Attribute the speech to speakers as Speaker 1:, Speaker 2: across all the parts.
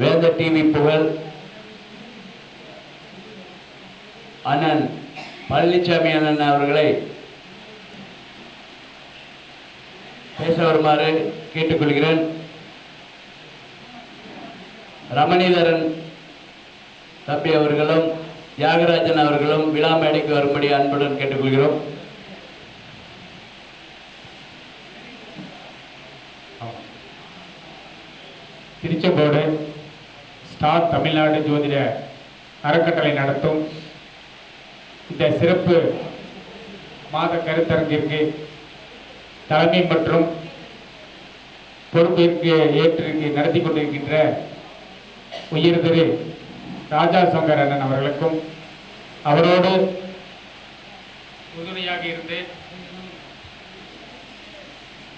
Speaker 1: வேந்த TV புகழ் அண்ணன் பழனிசாமி அண்ணன் அவர்களை பேச வருமாறு கேட்டுக்கொள்கிறேன். ரமணிதரன் தம்பி அவர்களும் தியாகராஜன் அவர்களும் விழா மேடைக்கு வரும்படி அன்புடன் கேட்டுக்கொள்கிறோம்.
Speaker 2: திருச்செங்கோடு ஸ்டார் தமிழ்நாடு ஜோதிட அறக்கட்டளை நடத்தும். இந்த சிறப்பு மாத கருத்தரங்கிற்கு தலைமை மற்றும் பொறுப்பிற்கு ஏற்றிருக்கு நடத்தி கொண்டிருக்கின்ற உயர் திரு ராஜா சங்கர் அண்ணன் அவர்களுக்கும் அவரோடு உறுதுணையாக இருந்து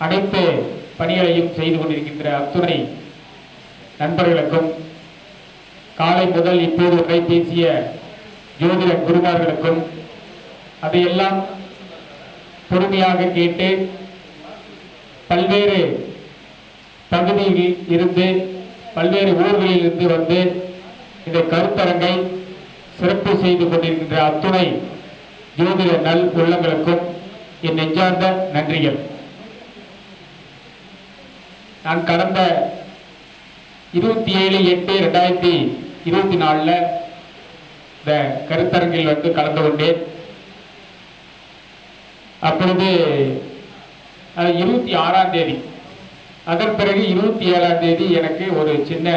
Speaker 2: அனைத்து பணிகளையும் செய்து கொண்டிருக்கின்ற அத்துணை நண்பர்களுக்கும் காலை முதல் இப்போது வரை பேசிய ஜோதிட குருமார்களுக்கும் அதையெல்லாம் பொறுமையாக கேட்டு பல்வேறு பகுதியில் இருந்து பல்வேறு ஊர்களில் இருந்து வந்து இந்த கருத்தரங்கை சிறப்பு செய்து கொண்டிருக்கின்ற அத்துணை ஜோதிட நல் உள்ளங்களுக்கும் என் நெஞ்சார்ந்த நன்றிகள். நான் கடந்த இருபத்தி ஏழு எட்டு ரெண்டாயிரத்தி இருபத்தி நாலில் இந்த கருத்தரங்கில் வந்து கலந்து கொண்டேன். அப்பொழுது அது இருபத்தி ஆறாம் தேதி அதன் பிறகு இருபத்தி ஏழாம் தேதி எனக்கு ஒரு சின்ன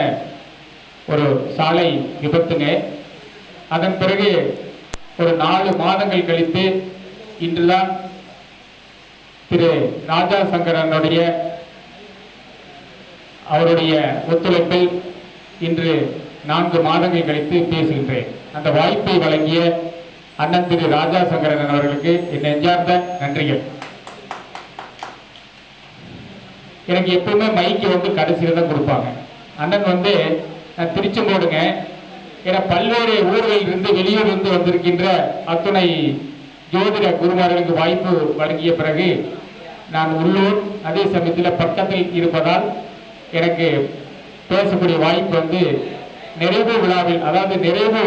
Speaker 2: ஒரு சாலை விபத்துங்க அதன் பிறகு ஒரு நாலு மாதங்கள் கழித்து இன்றுதான் திரு ராஜா சங்கரனுடைய அவருடைய ஒத்துழைப்பில் இன்று நான்கு மாதங்கள் கழித்து பேசுகின்றேன். அந்த வாய்ப்பை வழங்கிய அண்ணன் திரு ராஜா சங்கரன் அவர்களுக்கு என் நெஞ்சார்ந்த நன்றிகள். எனக்கு எப்பவுமே மைக்கு வந்து கடைசியில் தான் கொடுப்பாங்க. அண்ணன் வந்து நான் திருச்செங்கோடுங்க ஏன்னா பல்வேறு ஊர்களில் இருந்து வெளியூர் இருந்து வந்திருக்கின்ற அத்துணை ஜோதிட குருமார்களுக்கு வாய்ப்பு வழங்கிய பிறகு நான் உள்ளூர் அதே சமயத்தில் பக்கத்தில் இருப்பதால் எனக்கு பேசக்கூடிய வாய்ப்பு வந்து நிறைவு விழாவில் அதாவது நிறைவு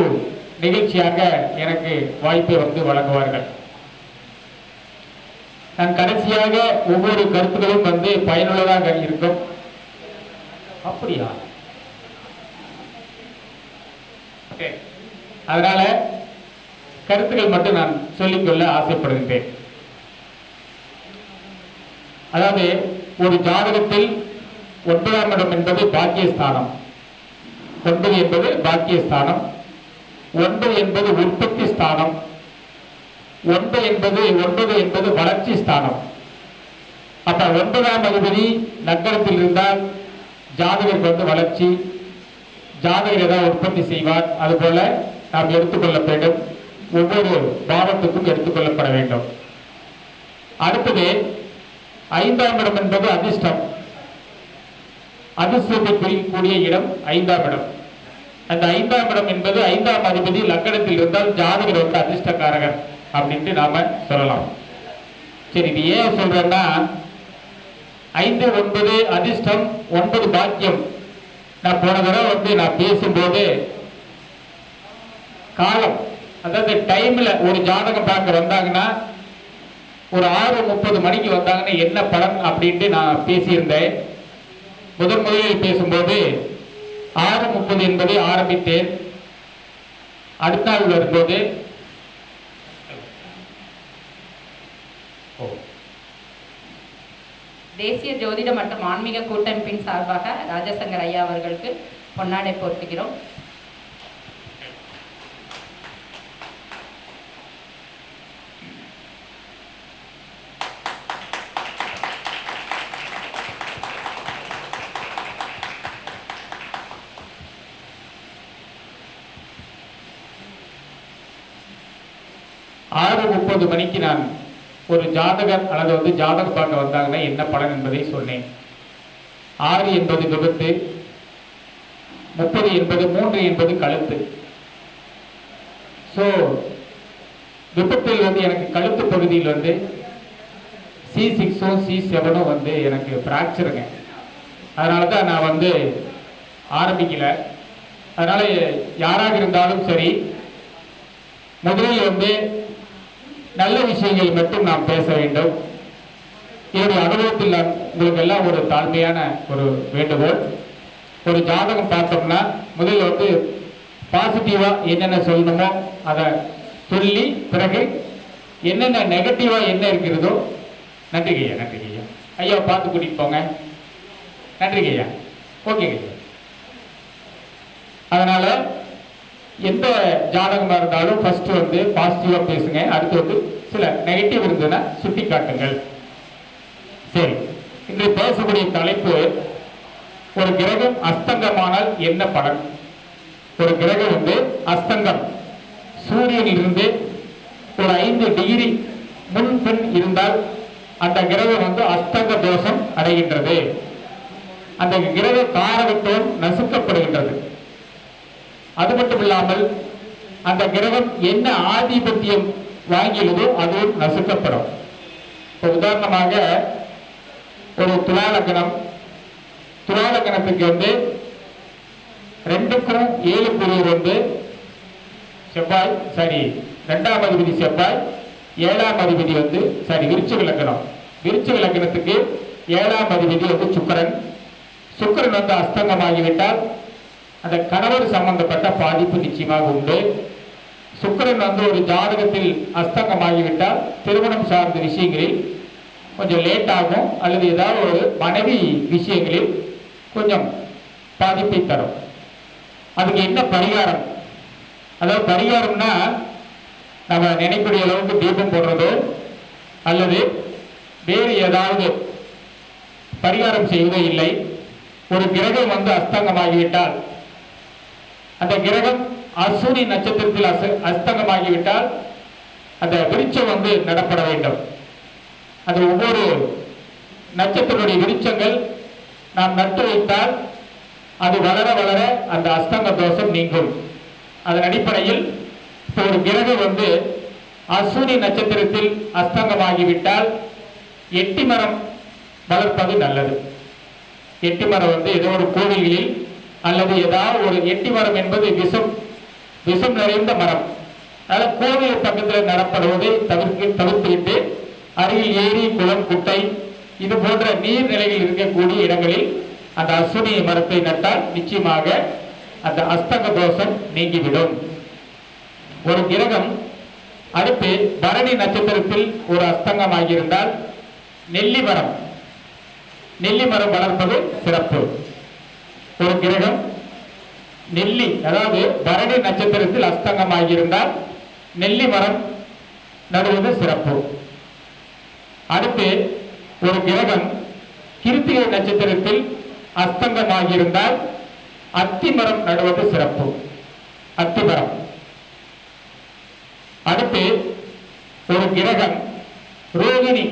Speaker 2: நிகழ்ச்சியாக எனக்கு வாய்ப்பை வந்து வழங்குவார்கள். நான் கடைசியாக ஒவ்வொரு கருத்துக்களும் வந்து பயனுள்ளதாக இருக்கும். அப்படியா? ஓகே அதனால கருத்துக்கள் மட்டும் நான் சொல்லிக்கொள்ள ஆசைப்படுகின்றேன். அதாவது ஒரு ஜாதகத்தில் ஒன்பதாம் இடம் என்பது பாக்கியஸ்தானம். ஒன்பது என்பது பாக்கியஸ்தானம். ஒன்பது என்பது உற்பத்தி ஸ்தானம். ஒன்பது என்பது ஒன்பது என்பது வளர்ச்சி ஸ்தானம். அப்ப ஒன்பதாம் அதிபதி நகரத்தில் இருந்தால் ஜாதகருக்கு வந்து வளர்ச்சி ஜாதகர் ஏதாவது உற்பத்தி செய்வார். அதுபோல நாம் எடுத்துக்கொள்ள வேண்டும். ஒவ்வொரு பாவத்துக்கும் எடுத்துக்கொள்ளப்பட வேண்டும். அடுத்தது ஐந்தாம் இடம் என்பது அதிர்ஷ்டம். அதிர்ஷ்டத்தை குறிக்கக்கூடிய இடம் ஐந்தாம் இடம். அந்த ஐந்தாம் இடம் என்பது ஐந்தாம் அதிபதி லக்கணத்தில் இருந்தால் ஜாதகர் வந்து அதிர்ஷ்டக்காரகர் அப்படின்ட்டு நாம சொல்லலாம். சரி இது ஏன் சொல்றேன்னா ஐந்து ஒன்பது அதிர்ஷ்டம் ஒன்பது பாக்கியம். நான் போன தடவை வந்து நான் பேசும்போது காலம் அதாவது டைம்ல ஒரு ஜாதகம் பார்க்க வந்தாங்கன்னா ஒரு ஆறு முப்பது மணிக்கு வந்தாங்கன்னா என்ன பலன் அப்படின்ட்டு நான் பேசியிருந்தேன். முதன் முதலில் பேசும்போது ஆறு முப்பது என்பதை ஆரம்பித்தேன். அடுத்த நாள் வரும்போது
Speaker 3: தேசிய ஜோதிட மற்றும் ஆன்மீக கூட்டமைப்பின் சார்பாக ராஜசங்கர் ஐயா அவர்களுக்கு பொன்னாடை போர்த்துகிறோம்.
Speaker 2: ஆறு மணிக்கு நான் ஒரு ஜாதகர் அல்லது வந்து ஜாதக பார்க்க வந்தாங்கன்னா என்ன பலன் என்பதை சொன்னேன். ஆறு என்பது விபத்து முப்பது என்பது மூன்று என்பது கழுத்து. ஸோ விபத்தில் வந்து எனக்கு கழுத்து பகுதியில் வந்து சி சிக்ஸும் சி செவனும் வந்து எனக்கு ஃப்ராக்சருங்க அதனால தான் நான் வந்து ஆரம்பிக்கல. அதனால் யாராக இருந்தாலும் சரி முதலில் வந்து நல்ல விஷயங்கள் மட்டும் நாம் பேச வேண்டும். என்னுடைய அனுபவத்தில் நான் உங்களுக்கு எல்லாம் ஒரு தாழ்மையான ஒரு வேண்டுகோள். ஒரு ஜாதகம் பார்த்தோம்னா முதல்ல வந்து பாசிட்டிவா என்னென்ன சொல்லணுமோ அதை சொல்லி பிறகு என்னென்ன நெகட்டிவா என்ன இருக்கிறதோ நன்றிகையா ஐயா ஐயா. ஐயா பார்த்து கூட்டிட்டு போங்க. நன்றிகையா ஐயா. ஓகேங்க அதனால் அதனால எந்த ஜாதகமாக இருந்தாலும் ஃபர்ஸ்ட் வந்து பாசிட்டிவாக பேசுங்க. அடுத்து வந்து சில நெகட்டிவ் இருந்ததுன்னா சுட்டி காட்டுங்கள் சரி. இன்று பேசக்கூடிய தலைப்பு ஒரு கிரகம் அஸ்தங்கமானால் என்ன பலன்? ஒரு கிரகம் வந்து அஸ்தங்கம். சூரியனிலிருந்து ஒரு ஐந்து டிகிரி முன் பெண் இருந்தால் அந்த கிரகம் வந்து அஸ்தங்க தோஷம் அடைகின்றது. அந்த கிரக காரகத்துவம் நசுக்கப்படுகின்றது. அது மட்டும் இல்லாமல் அந்த கிரகம் என்ன ஆதிபத்தியம் வாங்கியதோ அதுவும் நசுக்கப்படும். இப்போ உதாரணமாக ஒரு துலாலக்கணம். துலாலக்கணத்துக்கு வந்து ரெண்டுக்கும் ஏழு குருவர் வந்து செவ்வாய் சாரி ரெண்டாம் அதிபதி செவ்வாய் ஏழாம் அதிபதி வந்து சாரி விருச்ச விளக்கணம் விருச்ச விளக்கணத்துக்கு ஏழாம் அதிபதி வந்து சுக்கரன். சுக்கரன் வந்து அஸ்தங்கமாகிவிட்டால் அந்த கணவர் சம்பந்தப்பட்ட பாதிப்பு நிச்சயமாக உண்டு. சுக்கரன் வந்து ஒரு ஜாதகத்தில் அஸ்தங்கமாகிவிட்டால் திருமணம் சார்ந்த விஷயங்களில் கொஞ்சம் லேட் ஆகும் அல்லது ஏதாவது ஒரு மனைவி விஷயங்களில் கொஞ்சம் பாதிப்பை தரும். அதுக்கு என்ன பரிகாரம்? அதாவது பரிகாரம்னா நம்ம நினைக்கூடிய அளவுக்கு தீபம் போடுறதோ அல்லது வேறு ஏதாவது பரிகாரம் செய்வதோ இல்லை. ஒரு கிரகம் வந்து அஸ்தங்கமாகிவிட்டால் அந்த கிரகம் அசுனி நட்சத்திரத்தில் அச அஸ்தங்கமாகிவிட்டால் அந்த விருட்சம் வந்து நடப்பட வேண்டும். அது ஒவ்வொரு நட்சத்திரனுடைய விருட்சங்கள் நாம் நட்டு வைத்தால் அது வளர வளர அந்த அஸ்தங்க தோஷம் நீங்கும். அதன் அடிப்படையில் இப்போ ஒரு கிரகம் வந்து அசுனி நட்சத்திரத்தில் அஸ்தங்கமாகிவிட்டால் எட்டி மரம் வளர்ப்பது நல்லது. எட்டி மரம் வந்து ஏதோ ஒரு கோவில்களில் அல்லது ஏதாவது ஒரு எட்டி மரம் என்பது விஷம் விஷம் நிறைந்த மரம். அதனால் கோவில் பக்கத்தில் நடப்படுவதை தவிர்க்க தவிர்த்துவிட்டு அருகில் ஏரி குளம் குட்டை இது போன்ற நீர்நிலைகள் இருக்கக்கூடிய இடங்களில் அந்த அசுனி மரத்தை நட்டால் நிச்சயமாக அந்த அஸ்தங்க தோஷம் நீங்கிவிடும். ஒரு கிரகம் அடுத்து பரணி நட்சத்திரத்தில் ஒரு அஸ்தங்கமாகியிருந்தால் நெல்லி மரம். நெல்லி மரம் வளர்ப்பது சிறப்பு. ஒரு கிரகம் நெல்லி அதாவது பரணி நட்சத்திரத்தில் அஸ்தங்கமாகியிருந்தால் நெல்லி மரம் நடுவது சிறப்பு. அடுத்து ஒரு கிரகம் கிருத்திகை நட்சத்திரத்தில் அஸ்தங்கமாகியிருந்தால் அத்தி மரம் நடுவது சிறப்பு. அத்தி மரம். அடுத்து ஒரு கிரகம் ரோகிணி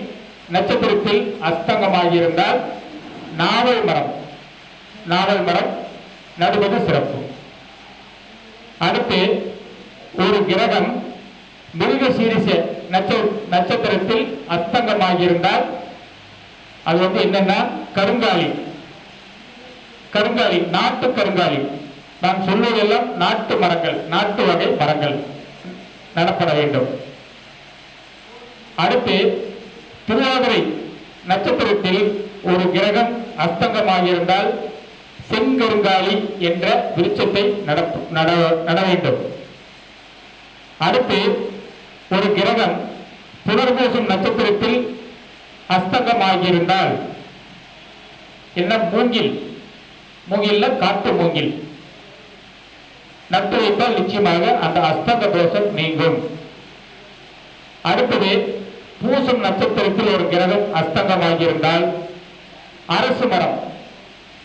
Speaker 2: நட்சத்திரத்தில் அஸ்தங்கமாகியிருந்தால் நாவல் மரம். நாவல் மரம் நடுவது சிறப்பு. அடுத்து ஒரு கிரகம் மிருக சீரிச நட்ச நட்சத்திரத்தில் அஸ்தங்கமாகியிருந்தால் அது வந்து என்னன்னா கருங்காலி. கருங்காலி நாட்டு கருங்காலி. நான் சொல்வதெல்லாம் நாட்டு மரங்கள் நாட்டு வகை மரங்கள் நடப்பட வேண்டும். அடுத்து திருவாதிரை நட்சத்திரத்தில் ஒரு கிரகம் அஸ்தங்கமாகியிருந்தால் செங்கருங்காலி என்ற விருட்சத்தை நட வேண்டும். அடுத்து ஒரு கிரகம் புனர்பூசும் நட்சத்திரத்தில் அஸ்தங்கமாகியிருந்தால் என்ன மூங்கில்? மூங்கில்ல காட்டு மூங்கில். நட்டு வைத்தால் நிச்சயமாக அந்த அஸ்தங்க தோஷம் நீங்கும். அடுத்தது பூசும் நட்சத்திரத்தில் ஒரு கிரகம் அஸ்தங்கமாகியிருந்தால் அரசு மரம்.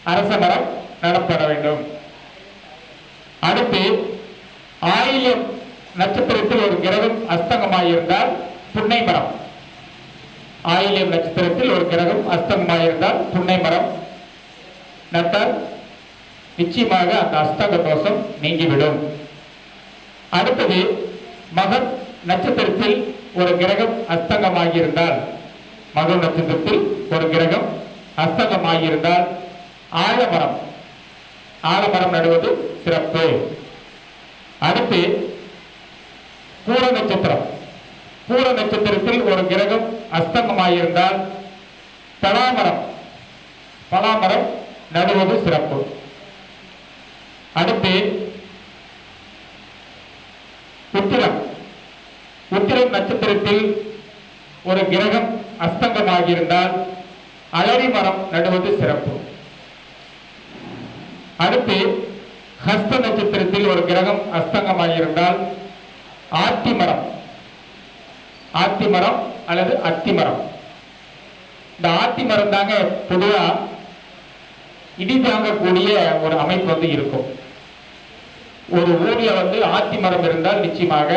Speaker 2: அரச மரம் நடப்பட வேண்டும். அடுத்து ஆயிலம் நட்சத்திரத்தில் ஒரு கிரகம் அஸ்தங்கமாயிருந்தால் புன்னை மரம் ஆயில்யம் நட்சத்திரத்தில் ஒரு கிரகம் அஸ்தங்கமாயிருந்தால் புன்னை மரம் நட்டால் நிச்சயமாக அந்த அஸ்தங்க தோஷம் நீங்கிவிடும். அடுத்தது மகன் நட்சத்திரத்தில் ஒரு கிரகம் அஸ்தங்கமாகியிருந்தால் மகன் நட்சத்திரத்தில் ஒரு கிரகம் அஸ்தங்கமாகியிருந்தால் ஆலமரம். ஆலமரம் நடுவது சிறப்பு. அடுத்து பூர நட்சத்திரம். பூர நட்சத்திரத்தில் ஒரு கிரகம் அஸ்தங்கமாயிருந்தால் பலாமரம் பலாமரம் நடுவது சிறப்பு. அடுத்து உத்திரம். உத்திரம் நட்சத்திரத்தில் ஒரு கிரகம் அஸ்தங்கமாகியிருந்தால் அலரி மரம் நடுவது சிறப்பு. அடுத்து ஹஸ்த நட்சத்திரத்தில் ஒரு கிரகம் அஸ்தங்கமாகியிருந்தால் ஆத்தி மரம். ஆத்தி மரம் அல்லது அத்தி மரம். இந்த ஆத்திமரம் தாங்க பொதுவாக இடி தாங்கக்கூடிய ஒரு அமைப்பு வந்து இருக்கும். ஒரு ஊரில் வந்து ஆத்தி மரம் இருந்தால் நிச்சயமாக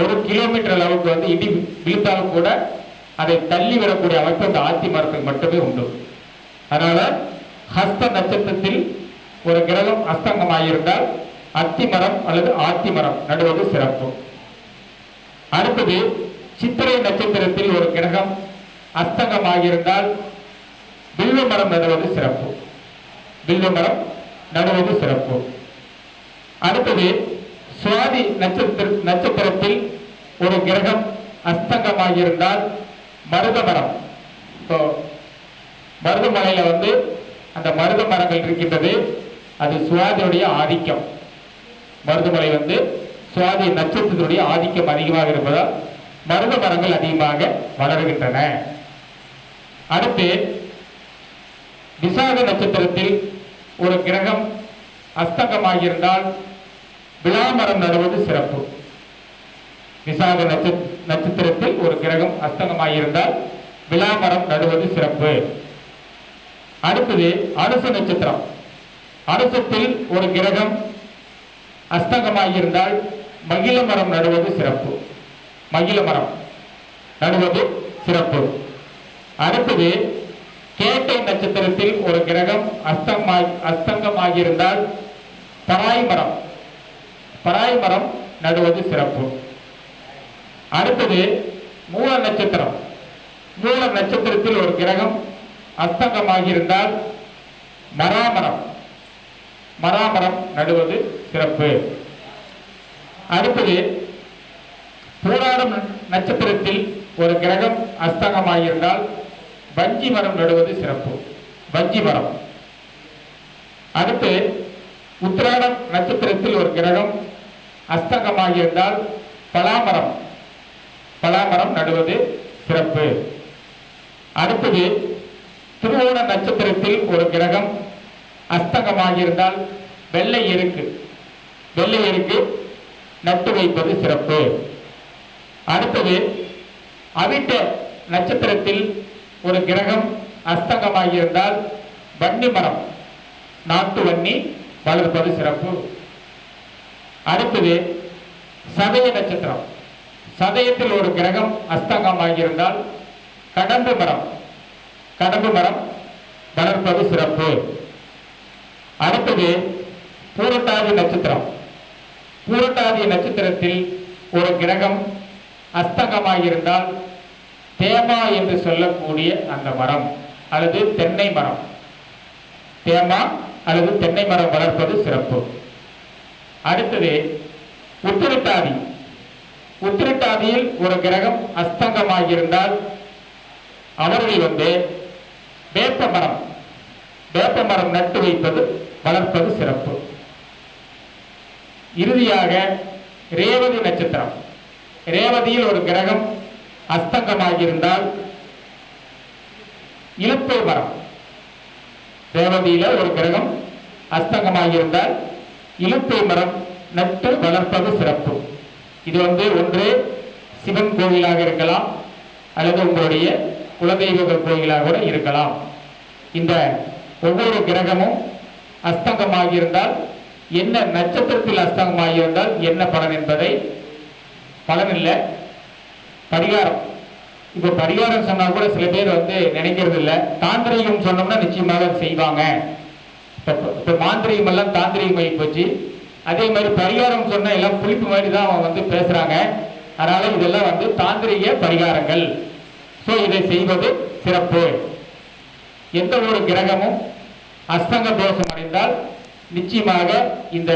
Speaker 2: ஒரு கிலோமீட்டர் அளவுக்கு வந்து இடி விழுந்தாலும் கூட அதை தள்ளி விடக்கூடிய அமைப்பு அந்த ஆத்தி மரத்துக்கு மட்டுமே உண்டு. அதனால ஹஸ்த நட்சத்திரத்தில் ஒரு கிரகம் அஸ்தங்கமாயிருந்தால் அத்தி மரம் அல்லது ஆத்தி மரம் நடுவது சிறப்பு. அடுத்தது சித்திரை நட்சத்திரத்தில் ஒரு கிரகம் அஸ்தங்கமாகியிருந்தால் வில்வ மரம் நடுவது சிறப்பு. வில்வ மரம் நடுவது சிறப்பு. அடுத்தது சுவாதி நட்சத்திர நட்சத்திரத்தில் ஒரு கிரகம் அஸ்தங்கமாகியிருந்தால் மருத மரம் இப்போ மருதமலையில் வந்து அந்த மருத மரங்கள் இருக்கின்றது. அது சுவாதியுடைய ஆதிக்கம். மருதமலை வந்து சுவாதி நட்சத்திரத்துடைய ஆதிக்கம் அதிகமாக இருப்பதால் மருத மரங்கள் அதிகமாக வளருகின்றன. அடுத்து விசாக நட்சத்திரத்தில் ஒரு கிரகம் அஸ்தங்கமாகியிருந்தால் விழாமரம் நடுவது சிறப்பு. விசாக நட்ச- நட்சத்திரத்தில் ஒரு கிரகம் அஸ்தங்கமாகியிருந்தால் விழாமரம் நடுவது சிறப்பு. அடுத்தது அனுச நட்சத்திரம். அனுசத்தில் ஒரு கிரகம் அஸ்தங்கமாகியிருந்தால் மகிழ மரம் நடுவது சிறப்பு. மகிழ மரம் நடுவது சிறப்பு. அடுத்தது கேட்டை நட்சத்திரத்தில் ஒரு கிரகம் அஸ்தமாய் அஸ்தங்கமாகியிருந்தால் பராய் மரம். பராய் மரம் நடுவது சிறப்பு. அடுத்தது மூல நட்சத்திரம். மூல நட்சத்திரத்தில் ஒரு கிரகம் அஸ்தங்கமாகியிருந்தால் மராமரம் மராமரம் நடுவது சிறப்பு. அடுத்தது போராடும் நட்சத்திரத்தில் ஒரு கிரகம் அஸ்தங்கமாகியிருந்தால் வஞ்சி மரம் நடுவது சிறப்பு. வஞ்சி மரம். அடுத்து உத்திராடம் நட்சத்திரத்தில் ஒரு கிரகம் அஸ்தங்கமாகியிருந்தால் பலாமரம். பலாமரம் நடுவது சிறப்பு. அடுத்தது திருவோண நட்சத்திரத்தில் ஒரு கிரகம் அஸ்தங்கமாகியிருந்தால் வெள்ளை இருக்கு வெள்ளை இருக்கு நட்டு வைப்பது சிறப்பு. அடுத்தது அவிட்ட நட்சத்திரத்தில் ஒரு கிரகம் அஸ்தங்கமாகியிருந்தால் வன்னி மரம் நாட்டு வன்னி வளர்ப்பது சிறப்பு. அடுத்தது சதய நட்சத்திரம். சதயத்தில் ஒரு கிரகம் அஸ்தங்கமாகியிருந்தால் கடம்பு மரம். கடம்பு மரம் வளர்ப்பது சிறப்பு. அடுத்தது பூரட்டாதி நட்சத்திரம். பூரட்டாதி நட்சத்திரத்தில் ஒரு கிரகம் அஸ்தகமாயிருந்தால் தேமா என்று சொல்லக்கூடிய அந்த மரம் அல்லது தென்னை மரம். தேமா அல்லது தென்னை மரம் வளர்ப்பது சிறப்பு. அடுத்தது உத்திரட்டாதி. உத்திரட்டாதியில் ஒரு கிரகம் அஸ்தங்கமாகியிருந்தால் அவர்கள் வந்து வேப்ப மரம் வேப்ப மரம் நட்டு வைப்பது வளர்ப்பது சிறப்பு. இறுதியாக ரேவதி நட்சத்திரம். ரேவதியில் ஒரு கிரகம் அஸ்தங்கமாகியிருந்தால் இழுப்பை மரம். ரேவதியில ஒரு கிரகம் அஸ்தங்கமாகியிருந்தால் இழுப்பை மரம் நட்டு வளர்ப்பது சிறப்பு. இது வந்து ஒன்று சிவன் கோவிலாக இருக்கலாம் அல்லது உங்களுடைய குலதெய்வ கோயிலாக கூட இருக்கலாம். இந்த ஒவ்வொரு கிரகமும் அஸ்தங்கமாகியிருந்தால் என்ன நட்சத்திரத்தில் அஸ்தங்கமாகியிருந்தால் என்ன பலன் என்பதை பலன் இல்லை பரிகாரம். இப்போ பரிகாரம் சொன்னால் கூட சில பேர் வந்து நினைக்கிறது இல்லை தாந்திரிகம் சொன்னோம்னா நிச்சயமாக செய்வாங்க. இப்போ இப்போ மாந்திரிகம் எல்லாம் தாந்திரிகம் போச்சு. அதே மாதிரி பரிகாரம் சொன்னால் எல்லாம் புளிப்பு மாதிரி தான் அவன் வந்து பேசுகிறாங்க அதனால் இதெல்லாம் வந்து தாந்திரிக பரிகாரங்கள். ஸோ இதை செய்வது சிறப்பு. எந்த ஒரு கிரகமும் அஸ்தங்க தோஷம் அடைந்தால் நிச்சயமாக இந்த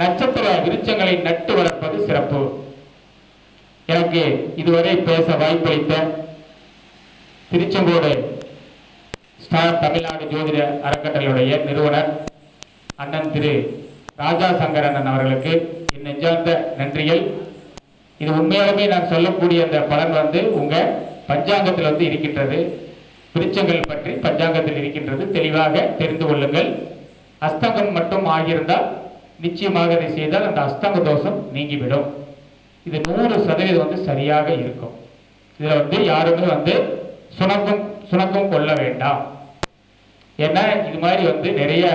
Speaker 2: நட்சத்திர விருச்சங்களை நட்டு வளர்ப்பது சிறப்பு. எனக்கு இதுவரை பேச வாய்ப்பளித்த திருச்செங்கோடு ஸ்டார் தமிழ்நாடு ஜோதிட அறக்கட்டளையுடைய நிறுவனர் அண்ணன் திரு ராஜா சங்கர் அண்ணன் அவர்களுக்கு என் நெஞ்சார்ந்த நன்றிகள். இது உண்மையாலுமே நான் சொல்லக்கூடிய அந்த பலன் வந்து உங்கள் பஞ்சாங்கத்தில் வந்து இருக்கின்றது. விருச்சங்கள் பற்றி பஞ்சாங்கத்தில் இருக்கின்றது. தெளிவாக தெரிந்து கொள்ளுங்கள். அஸ்தங்கம் மட்டும் ஆகியிருந்தால் நிச்சயமாக இதை செய்தால் அந்த அஸ்தங்க தோஷம் நீங்கிவிடும். இது நூறு சதவீதம் வந்து சரியாக இருக்கும். இதில் வந்து யாருமே வந்து சுணக்கம் சுணக்கம் கொள்ள வேண்டாம். ஏன்னா இது மாதிரி வந்து நிறைய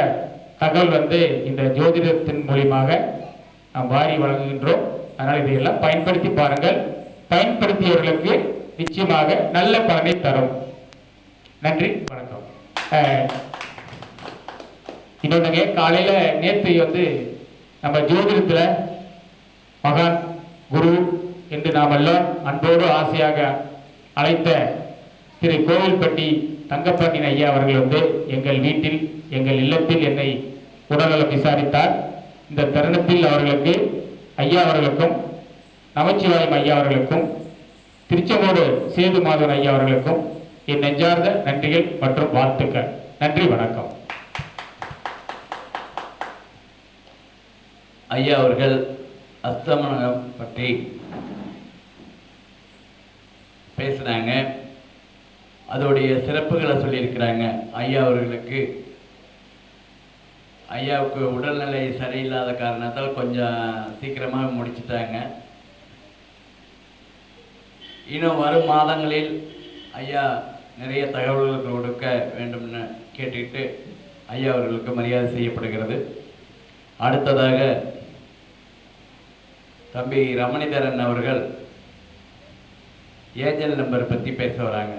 Speaker 2: தகவல் வந்து இந்த ஜோதிடத்தின் மூலியமாக நாம் வாரி வழங்குகின்றோம். அதனால் இதையெல்லாம் பயன்படுத்தி பாருங்கள். பயன்படுத்தியவர்களுக்கு நிச்சயமாக நல்ல பலனை தரும். நன்றி வணக்கம். இன்னொன்றுங்க காலையில நேற்று வந்து நம்ம ஜோதிடத்துல மகான் குரு என்று நாம் எல்லாம் அன்போடு ஆசையாக அழைத்த திரு கோவில்பட்டி தங்கப்பாண்டியன் ஐயா அவர்கள் வந்து எங்கள் வீட்டில் எங்கள் இல்லத்தில் என்னை உடல்நலம் விசாரித்தார். இந்த தருணத்தில் அவர்களுக்கு ஐயா அவர்களுக்கும் நமச்சிவாயம் ஐயா அவர்களுக்கும் திருச்செங்கோடு சேது மாதவன் ஐயா அவர்களுக்கும் என் நெஞ்சார்ந்த நன்றிகள் மற்றும் வாழ்த்துக்கள். நன்றி வணக்கம்.
Speaker 1: ஐயா அவர்கள் அஸ்தமனம் பற்றி பேசுனாங்க. அதோடைய சிறப்புகளை சொல்லியிருக்கிறாங்க. ஐயா அவர்களுக்கு ஐயாவுக்கு உடல்நிலை சரியில்லாத காரணத்தால் கொஞ்சம் சீக்கிரமாக முடிச்சிட்டாங்க. இன்னும் வரும் மாதங்களில் ஐயா நிறைய தகவல்கள் கொடுக்க வேண்டும்னு கேட்டுக்கிட்டு ஐயா அவர்களுக்கு மரியாதை செய்யப்படுகிறது. அடுத்ததாக தம்பி ரமணிதரன் அவர்கள் ஏஜென்ட் நம்பர் பற்றி பேச வராங்க.